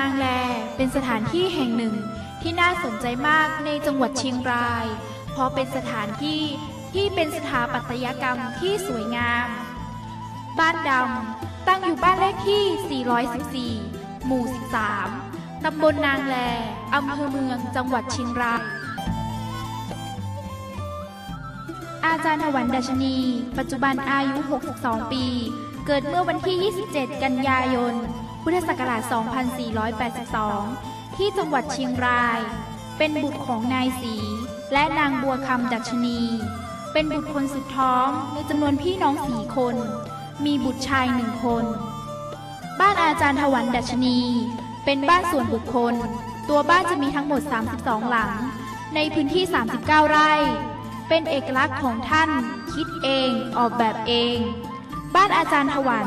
นางแลเป็นสถานที่แห่งหนึ่งที่น่าสนใจมากในจังหวัดเชียงราย เพราะเป็นสถานที่ที่เป็นสถาปัตยกรรมที่สวยงาม บ้านดำตั้งอยู่บ้านเลขที่ 414 หมู่ 13 ตำบลนางแลอำเภอเมืองจังหวัดเชียงราย อาจารย์ถวันดัชนี ปัจจุบันอายุ 62 ปี เกิดเมื่อวันที่ 27 กันยายน พุทธศักราช 2482 ที่จังหวัดเชียงราย เป็นบุตรของนายศรีและนางบัวคำดัชนี เป็นบุตรคนสุดท้องในจำนวนพี่น้องสี่คน มีบุตรชายหนึ่งคน บ้านอาจารย์ถวันดัชนี เป็นบ้านส่วนบุคคล ตัวบ้านจะมีทั้งหมด 32 หลัง ในพื้นที่ 39 ไร่ เป็นเอกลักษณ์ของท่าน คิดเอง ออกแบบเอง บ้านอาจารย์ถวัน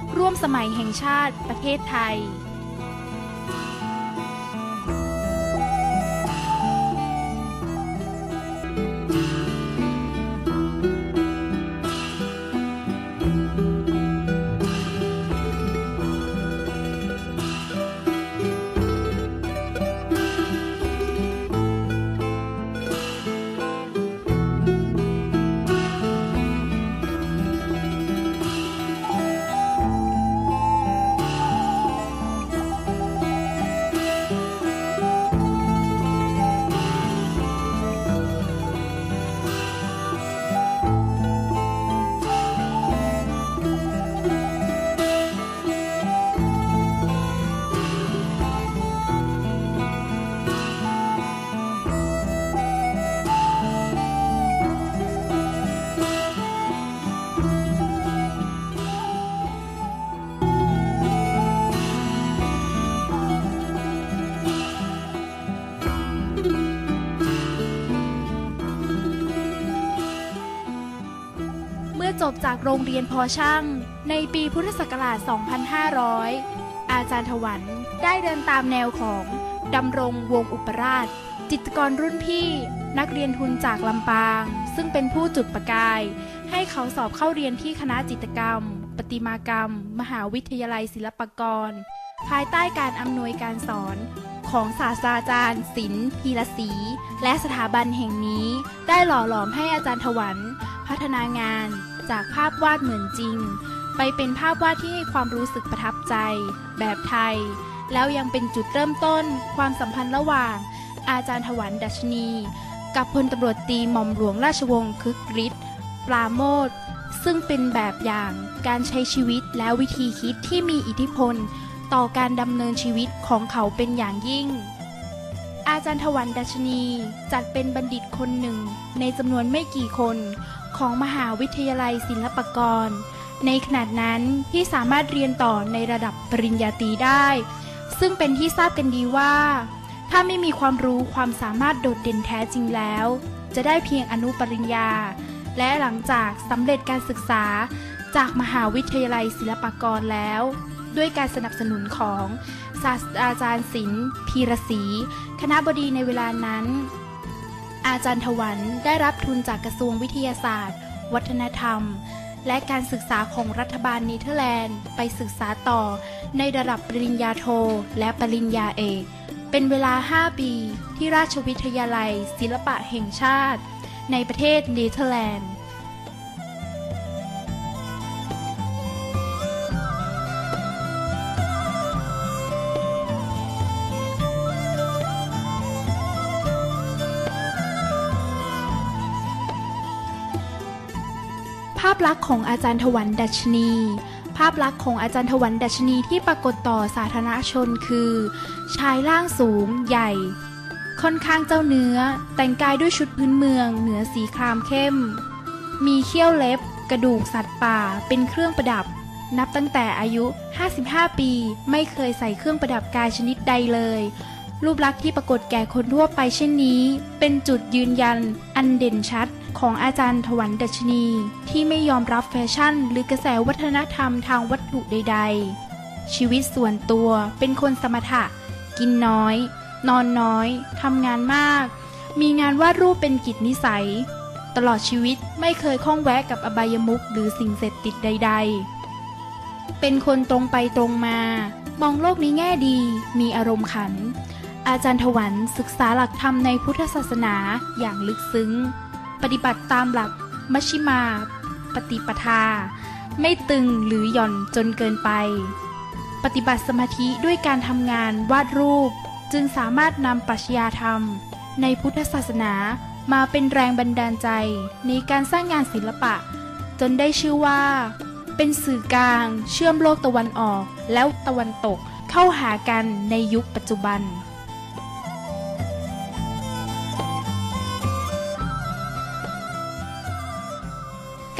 ร่วมสมัยแห่งชาติประเทศไทย จบจากโรงเรียนพอช่าง ในปีพุทธศักราช 2500 อาจารย์ถวันได้เดินตามแนวของดำรงวงอุปราช จิตกรรุ่นพี่ นักเรียนทุนจากลำปาง ซึ่งเป็นผู้จุดประกาย ให้เขาสอบเข้าเรียนที่คณะจิตกรรมประติมากรรม มหาวิทยาลัยศิลปากร ภายใต้การอำนวยการสอนของศาสตราจารย์ศิลป์พีรศรีและสถาบันแห่งนี้ ได้หล่อหลอมให้อาจารย์ถวัน พัฒนางาน จากภาพวาดเหมือนจริง ไปเป็นภาพวาดที่ให้ความรู้สึกประทับใจ แบบไทย แล้วยังเป็นจุดเริ่มต้น ความสัมพันธ์ระหว่าง อาจารย์ถวันดัชนี กับพลตำรวจตีหม่อมหลวงราชวงศ์คึกฤทธิ์ปราโมทซึ่งเป็นแบบอย่างการใช้ชีวิตและวิธีคิดที่มีอิทธิพล ต่อการดำเนินชีวิตของเขาเป็นอย่างยิ่ง อาจารย์ถวันดัชนีจัดเป็นบัณฑิตคนหนึ่งในจำนวนไม่กี่คน ของมหาวิทยาลัยศิลปากร ในขณะนั้นที่สามารถเรียนต่อในระดับปริญญาตรีได้ ซึ่งเป็นที่ทราบกันดีว่า ถ้าไม่มีความรู้ความสามารถโดดเด่นแท้จริงแล้ว จะได้เพียงอนุปริญญา และหลังจากสำเร็จการศึกษาจากมหาวิทยาลัยศิลปากรแล้ว ด้วยการสนับสนุนของศาสตราจารย์ศิลป์พีรศรีคณะบดีในเวลานั้น อาจารย์ถวันได้รับทุนจากกระทรวงวิทยาศาสตร์ วัฒนธรรม และการศึกษาของรัฐบาลเนเธอร์แลนด์ ไปศึกษาต่อในระดับปริญญาโทและปริญญาเอก เป็นเวลา 5 ปีที่ราชวิทยาลัยศิลปะแห่งชาติ ในประเทศเนเธอร์แลนด์ ภาพลักษณ์ของอาจารย์ถวันดัชนี ภาพลักษณ์ของอาจารย์ถวันดัชนีที่ปรากฏต่อสาธารณชนคือ ชายร่างสูง ใหญ่ ค่อนข้างเจ้าเนื้อ แต่งกายด้วยชุดพื้นเมือง เหนือสีครามเข้ม มีเขี้ยวเล็บ กระดูกสัตว์ป่า เป็นเครื่องประดับ นับตั้งแต่อายุ 55 ปี ไม่เคยใส่เครื่องประดับกายชนิดใดเลยรูปลักษณ์ที่ปรากฏแก่คนทั่วไปเช่นนี้ เป็นจุดยืนยันอันเด่นชัด ของอาจารย์ถวันดัชนี ที่ไม่ยอมรับแฟชั่น หรือกระแสวัฒนธรรมทางวัตถุใด ๆ ชีวิตส่วนตัวเป็นคนสมถะ กินน้อย นอนน้อยทำงานมาก มีงานวาดรูปเป็นกิจนิสัย ตลอดชีวิตไม่เคยข้องแวะกับอบายมุขหรือสิ่งเสพติดใด ๆ เป็นคนตรงไปตรงมา มองโลกในแง่ดีมีอารมณ์ขันอาจารย์ถวันศึกษาหลักธรรมในพุทธศาสนาอย่างลึกซึ้ง ปฏิบัติตามหลักมัชชิมาปฏิปทา ไม่ตึงหรือหย่อนจนเกินไป ปฏิบัติสมาธิด้วยการทำงานวาดรูป จึงสามารถนำปรัชญาธรรม ในพุทธศาสนามาเป็นแรงบันดาลใจในการสร้างงานศิลปะ จนได้ชื่อว่า เป็นสื่อกลางเชื่อมโลกตะวันออกแล้วตะวันตกเข้าหากันในยุคปัจจุบัน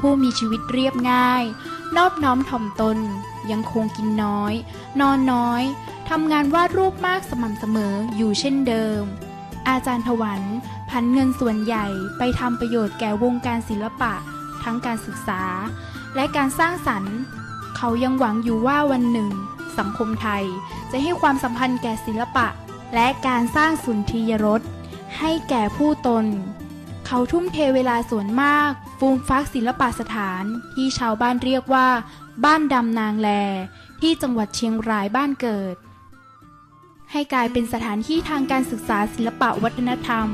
ผู้มีชีวิตเรียบง่าย นอบน้อมถ่อมตน ยังคงกินน้อย นอนน้อยทำงานวาดรูปมากสม่ำเสมออยู่เช่นเดิม อาจารย์ถวันพันเงินส่วนใหญ่ไปทำประโยชน์แก่วงการศิลปะ ทั้งการศึกษา และการสร้างสรรค์ เขายังหวังอยู่ว่าวันหนึ่ง สังคมไทยจะให้ความสัมพันธ์แก่ศิลปะ และการสร้างสุนทรียรสให้แก่ผู้ตน เขาทุ่มเทเวลาส่วนมาก ฟูมฟักศิลปสถาน ที่ชาวบ้านเรียกว่า บ้านดำนางแล ที่จังหวัดเชียงรายบ้านเกิด ให้กลายเป็นสถานที่ทางการศึกษาศิลปะวัฒนธรรม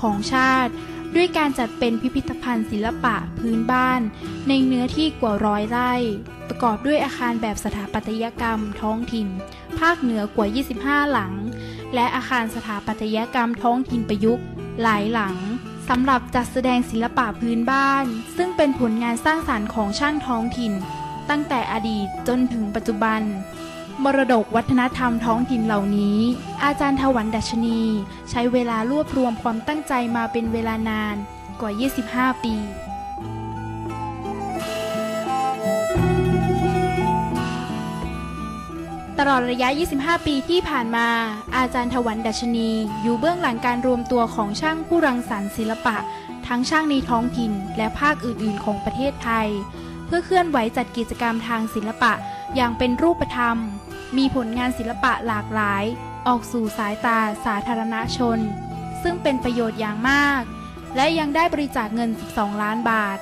ของชาติ ด้วยการจัดเป็นพิพิธภัณฑ์ศิลปะพื้นบ้าน ในเนื้อที่กว่าร้อยไร่ ประกอบด้วยอาคารแบบสถาปัตยกรรมท้องถิ่น ภาคเหนือกว่า 25 หลัง และอาคารสถาปัตยกรรมท้องถิ่นประยุกต์หลายหลัง สำหรับจัดแสดงศิลปะพื้นบ้าน ซึ่งเป็นผลงานสร้างสารรค์ของช่างท้องถิ่น ตั้งแต่อดีตจนถึงปัจจุบัน มรดกวัฒนธรรมท้องถิ่นเหล่านี้ อาจารย์ถวันดัชนี ใช้เวลารวบรวมความตั้งใจมาเป็นเวลานานกว่า 25 ปี ตลอดระยะ 25 ปีที่ผ่านมา อาจารย์ถวันดัชนี อยู่เบื้องหลังการรวมตัวของช่างผู้รังสรรค์ศิลปะ ทั้งช่างในท้องถิ่น และภาคอื่นๆ ของประเทศไทย เพื่อเคลื่อนไหวจัดกิจกรรมทางศิลปะอย่างเป็นรูปธรรม มีผลงานศิลปะหลากหลาย ออกสู่สายตาสาธารณชน ซึ่งเป็นประโยชน์อย่างมาก และยังได้บริจาคเงิน 12 ล้านบาท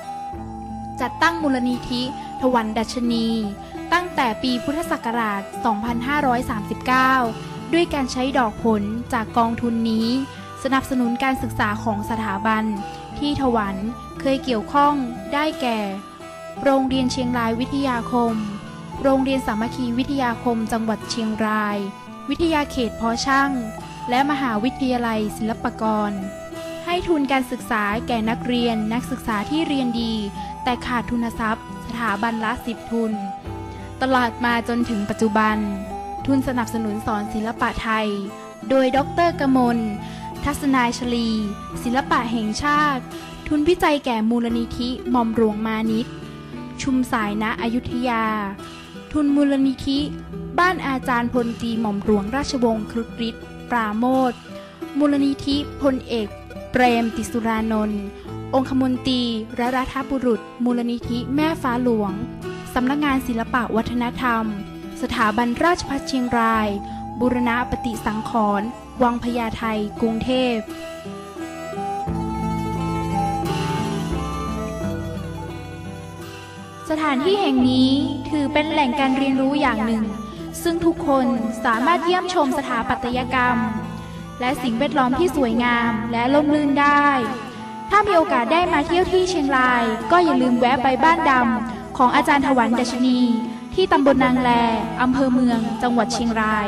จัดตั้งมูลนิธิถวันดัชนี ตั้งแต่ปีพุทธศักราช 2539 ด้วยการใช้ดอกผลจากกองทุนนี้ สนับสนุนการศึกษาของสถาบัน ที่ถวันเคยเกี่ยวข้องได้แก่ โรงเรียนเชียงรายวิทยาคม โรงเรียนสามัคคีวิทยาคมจังหวัดเชียงราย วิทยาเขตพอช่าง และมหาวิทยาลัยศิลปากร ให้ทุนการศึกษาแก่นักเรียนนักศึกษาที่เรียนดี แต่ขาดทุนทรัพย์ สถาบันละสิบทุน ตลอดมาจนถึงปัจจุบัน ทุนสนับสนุนสอนศิลปะไทย โดยดรกมล ทัศนายชลี ศิลปะแห่งชาติ ทุนวิจัยแก่มูลนิธิหม่อมหลวงมานิตชุมสายณอยุธยา ทุนมูลนิธิ บ้านอาจารย์พลตีหม่อมหลวงราชวงศ์ครุฑฤทธิ์ปราโมทมูลนิธิพลเอก เปรมติสุรานนท์องคมนตรีและรัฐบุรุษ มูลนิธิแม่ฟ้าหลวง สำนักงานศิลปะวัฒนธรรม สถาบันราชภัฏเชียงรายบุรณะปฏิสังขรณ์วังพญาไทกรุงเทพสถานที่แห่งนี้ถือเป็นแหล่งการเรียนรู้อย่างหนึ่ง ซึ่งทุกคนสามารถเยี่ยมชมสถาปัตยกรรม และสิ่งแวดล้อมที่สวยงามและล่มลื่นได้ ถ้ามีโอกาสได้มาเที่ยวที่เชียงราย ก็อย่าลืมแวะไปบ้านดำ ของอาจารย์ถวันดัชนี ที่ตำบลนางแลอำเภอเมือง จังหวัดเชียงราย